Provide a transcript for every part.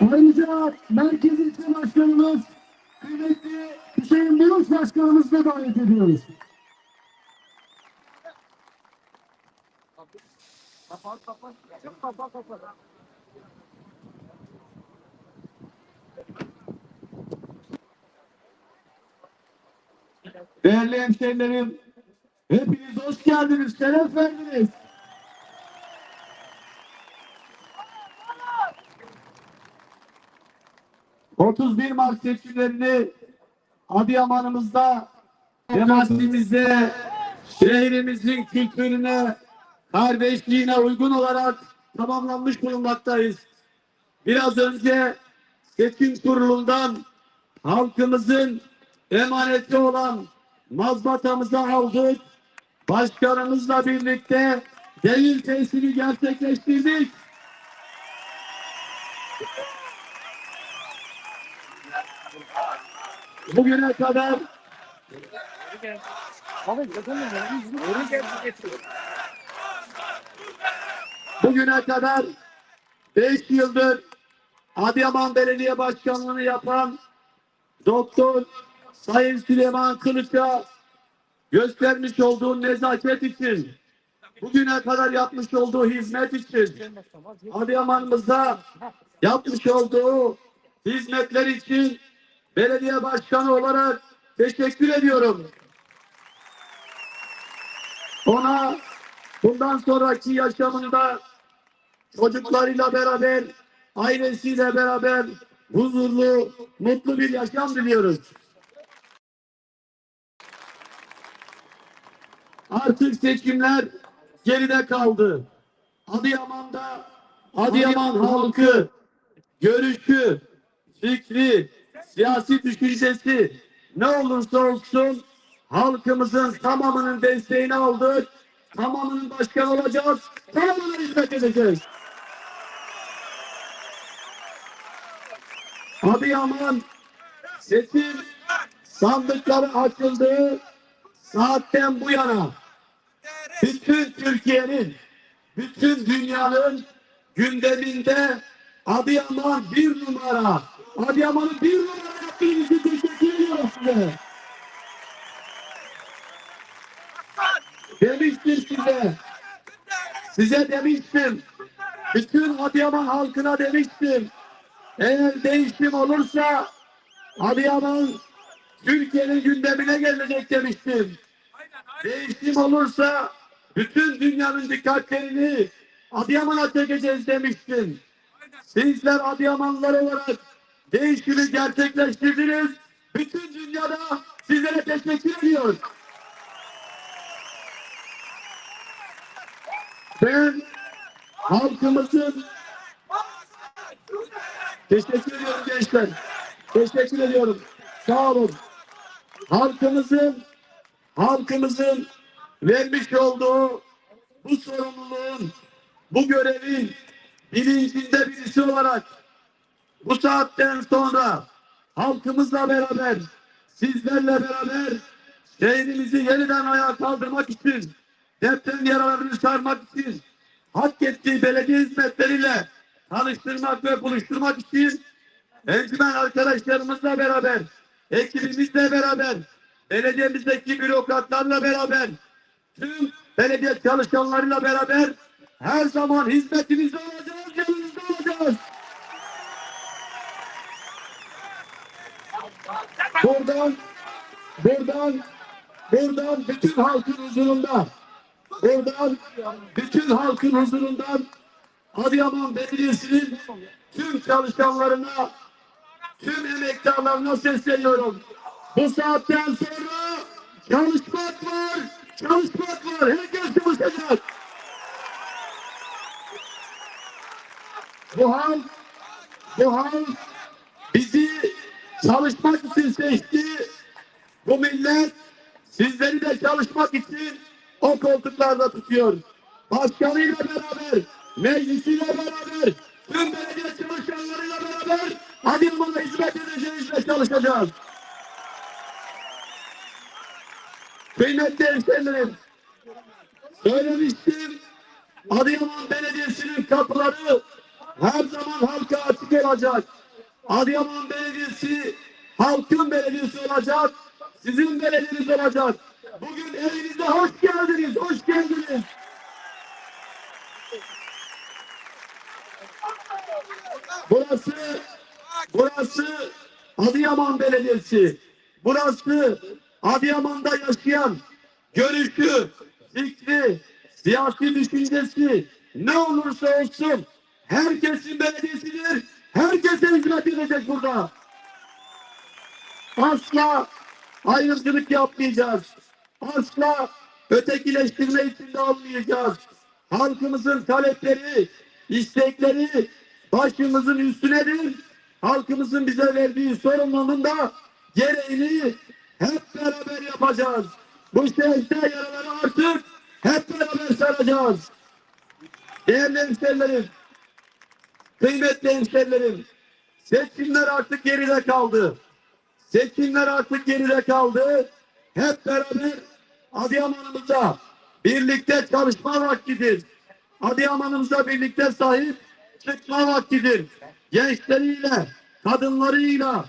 Ayrıca Merkez İlçe Başkanımız kıymetli Hüseyin Buruş Başkanımızı da davet ediyoruz. Değerli hemşehrilerim, hepiniz hoş geldiniz, şeref verdiniz. ...31 Mart seçimlerini Adıyaman'ımızda, cemaatimizde, şehrimizin kültürüne, kardeşliğine uygun olarak tamamlanmış bulunmaktayız. Biraz önce seçim kurulundan halkımızın emaneti olan mazbatamızı aldık. Başkanımızla birlikte devir tesiri gerçekleştirdik. Bugüne kadar bugüne kadar 5 yıldır Adıyaman Belediye Başkanlığı'nı yapan Doktor Sayın Süleyman Kılıç'a göstermiş olduğu nezaket için, bugüne kadar yapmış olduğu hizmet için, Adıyaman'ımızda yapmış olduğu hizmetler için belediye başkanı olarak teşekkür ediyorum. Ona bundan sonraki yaşamında çocuklarıyla beraber, ailesiyle beraber huzurlu, mutlu bir yaşam diliyoruz. Artık seçimler geride kaldı. Adıyaman'da Adıyaman halkı görüşü, fikri, siyasi düşüncesi ne olursa olsun halkımızın tamamının desteğini aldık. Tamamının başkan olacağız. Tamamına hizmet edeceğiz. Adıyaman seçim sandıkları açıldığı saatten bu yana bütün Türkiye'nin, bütün dünyanın gündeminde Adıyaman bir numara. Adıyaman'ı bir numara yaptığınız için teşekkür ediyorum size. Demiştim size. Size demiştim. Bütün Adıyaman halkına demiştim. Eğer değişim olursa Adıyaman Türkiye'nin gündemine gelecek demiştim. Değişim olursa bütün dünyanın dikkatlerini Adıyaman'a çekeceğiz demiştim. Sizler Adıyamanlılar olarak değişimi gerçekleştirdiniz. Bütün dünyada sizlere teşekkür ediyoruz. Ben halkımızın Teşekkür ediyorum gençler. Teşekkür ediyorum. Sağ olun. Halkımızın halkımızın vermiş olduğu bu sorumluluğun, bu görevin bilincinde birisi olarak bu saatten sonra halkımızla beraber, sizlerle beraber şehrimizi yeniden ayağa kaldırmak için, deprem yaralarını sarmak için, hak ettiği belediye hizmetleriyle tanıştırmak ve buluşturmak için encümen arkadaşlarımızla beraber, ekibimizle beraber, belediyemizdeki bürokratlarla beraber, tüm belediye çalışanlarıyla beraber her zaman hizmetinizde olacağız, yanınızda olacağız. Buradan, buradan, buradan bütün halkın huzurunda, buradan bütün halkın huzurundan Adıyaman Belediyesi'nin tüm çalışanlarına, tüm emektarlarına sesleniyorum. Bu saatten sonra çalışmak var, çalışmak var. Herkes çalışacak. Bu hal, bu hal bizi çalışmak için seçti. Bu millet sizleri de çalışmak için o koltuklarda tutuyor. Başkanıyla beraber, meclisiyle beraber, tüm belediye çalışanlarıyla beraber Adıyaman'a hizmet edeceğiz ve çalışacağız. Kıymetli hemşehrilerim, söylemiştim Adıyaman Belediyesi'nin kapıları her zaman halka açık olacak. Adıyaman Belediyesi halkın belediyesi olacak. Sizin belediyeniz olacak. Bugün evinize hoş geldiniz, hoş geldiniz. Burası, burası Adıyaman Belediyesi. Burası Adıyaman'da yaşayan görüşü, fikri, siyasi düşüncesi ne olursa olsun herkesin belediyesidir. Herkese hizmet edecek burada. Asla ayrımcılık yapmayacağız. Asla ötekileştirme içinde olmayacağız. Halkımızın talepleri, istekleri başımızın üstünedir. Halkımızın bize verdiği sorumluluğun da gereğini hep beraber yapacağız. Bu şehirde yaraları artık hep beraber saracağız. Değerli hemşerilerim, kıymetli hemşerilerim, seçimler artık geride kaldı. Seçimler artık geride kaldı. Hep beraber Adıyaman'ımıza birlikte çalışma vaktidir. Adıyaman'ımıza birlikte sahip çıkma vaktidir. Gençleriyle, kadınlarıyla,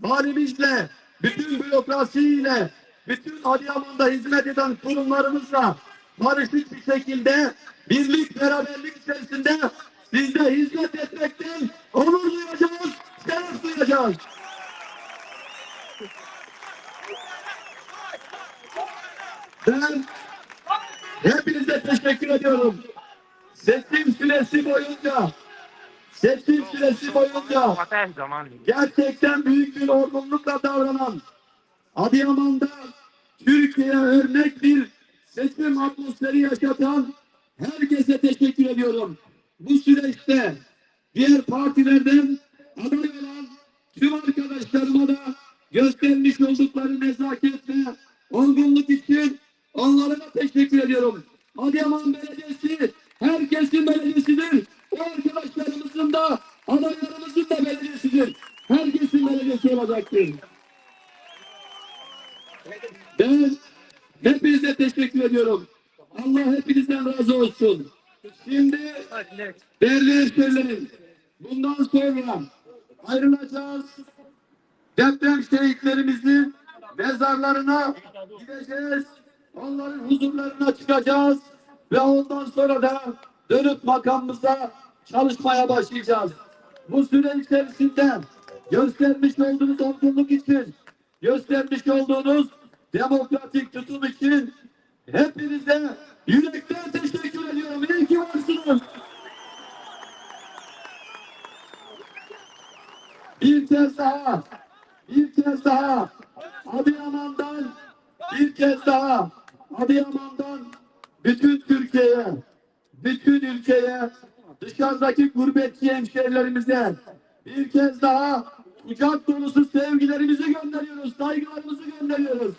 valimizle, bütün bürokrasiyle, bütün Adıyaman'da hizmet eden kurumlarımızla barışık bir şekilde birlik, beraberlik içerisinde sizde hizmet etmekten onur duyacağız, şeref duyacağız. Ben hepinize teşekkür ediyorum. Seçim süresi boyunca seçim süresi boyunca gerçekten büyük bir olgunlukla davranan Adıyaman'da Türkiye'ye örnek bir seçim atmosferi yaşatan herkese teşekkür ediyorum. Bu süreçte diğer partilerden aday olan tüm arkadaşlarıma da göstermiş oldukları nezaket ve olgunluk için onlara da teşekkür ediyorum. Adıyaman Belediyesi herkesin belediyesidir. O arkadaşlarımızın da adaylarımızın da belediyesidir. Herkesin belediyesi olacaktır. Ben hepinize teşekkür ediyorum. Allah hepinizden razı olsun. Şimdi değerli hemşehrilerim, bundan sonra ayrılacağız. Deprem şehitlerimizin mezarlarına gideceğiz. Onların huzurlarına çıkacağız. Ve ondan sonra da dönüp makamımıza çalışmaya başlayacağız. Bu süre içerisinde göstermiş olduğunuz olgunluk için, göstermiş olduğunuz demokratik tutum için hepinize yürekten teşekkür ediyorum. İyi ki varsınız. Bir kez daha, bir kez daha Adıyaman'dan, bir kez daha Adıyaman'dan bütün Türkiye'ye, bütün ülkeye, dışarıdaki gurbetçi hemşehrilerimize bir kez daha kucak dolusu sevgilerimizi gönderiyoruz, saygılarımızı gönderiyoruz.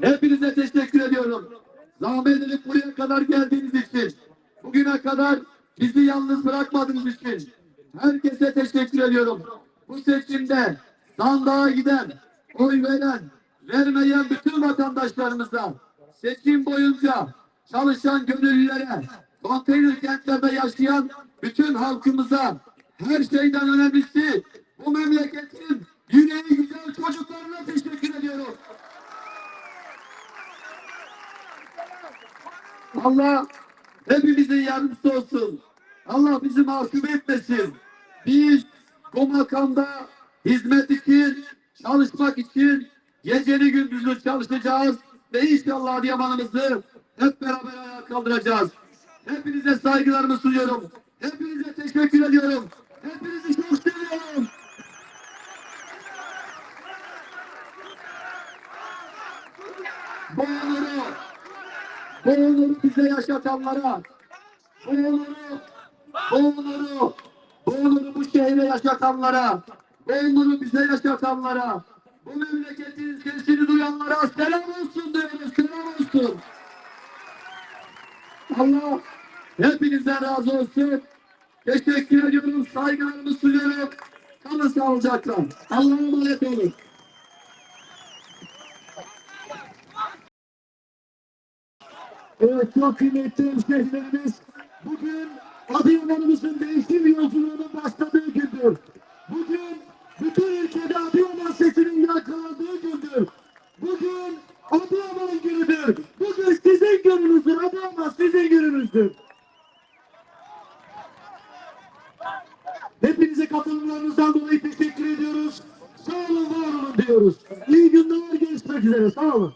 Hepinize teşekkür ediyorum. Zahmet edip buraya kadar geldiğiniz için, bugüne kadar bizi yalnız bırakmadığınız için herkese teşekkür ediyorum. Bu seçimde sandığa giden, oy veren, vermeyen bütün vatandaşlarımıza, seçim boyunca çalışan gönüllülere, konteyner kentlerde yaşayan bütün halkımıza, her şeyden önemlisi bu memleketin yüreği güzel çocuklarına teşekkür ediyorum. Allah hepimizin yardımcısı olsun. Allah bizi mahkum etmesin. Biz bu makamda hizmet için, çalışmak için geceli gündüzü çalışacağız ve inşallah Adıyaman'ımızı hep beraber ayağa kaldıracağız. Hepinize saygılarımı sunuyorum. Hepinize teşekkür ediyorum. Hepinizi çok seviyorum. Bu onuru, bu onuru bize yaşatanlara, bu onuru, bu onuru, bu onuru bu şehre yaşatanlara, bu onuru bize yaşatanlara, bu memleketin sesini duyanlara selam olsun diyoruz, selam olsun. Allah hepinizden razı olsun. Teşekkür ediyorum, saygılarımı sunuyorum. Kalın sağlıcakla. Allah'a emanet olun. Evet çok kıymetli hemşehrilerimiz. Bugün Adıyaman'ımızın değişim yolculuğunun başladığı gündür. Bugün bütün ülkede Adıyaman sesinin yankılandığı gündür. Bugün Adıyaman günüdür. Bugün sizin gününüzdür. Adıyaman sizin gününüzdür. Hepinize katılımlarınızdan dolayı teşekkür ediyoruz. Sağ olun, var olun diyoruz. İyi günler, görüşmek üzere. Sağ olun.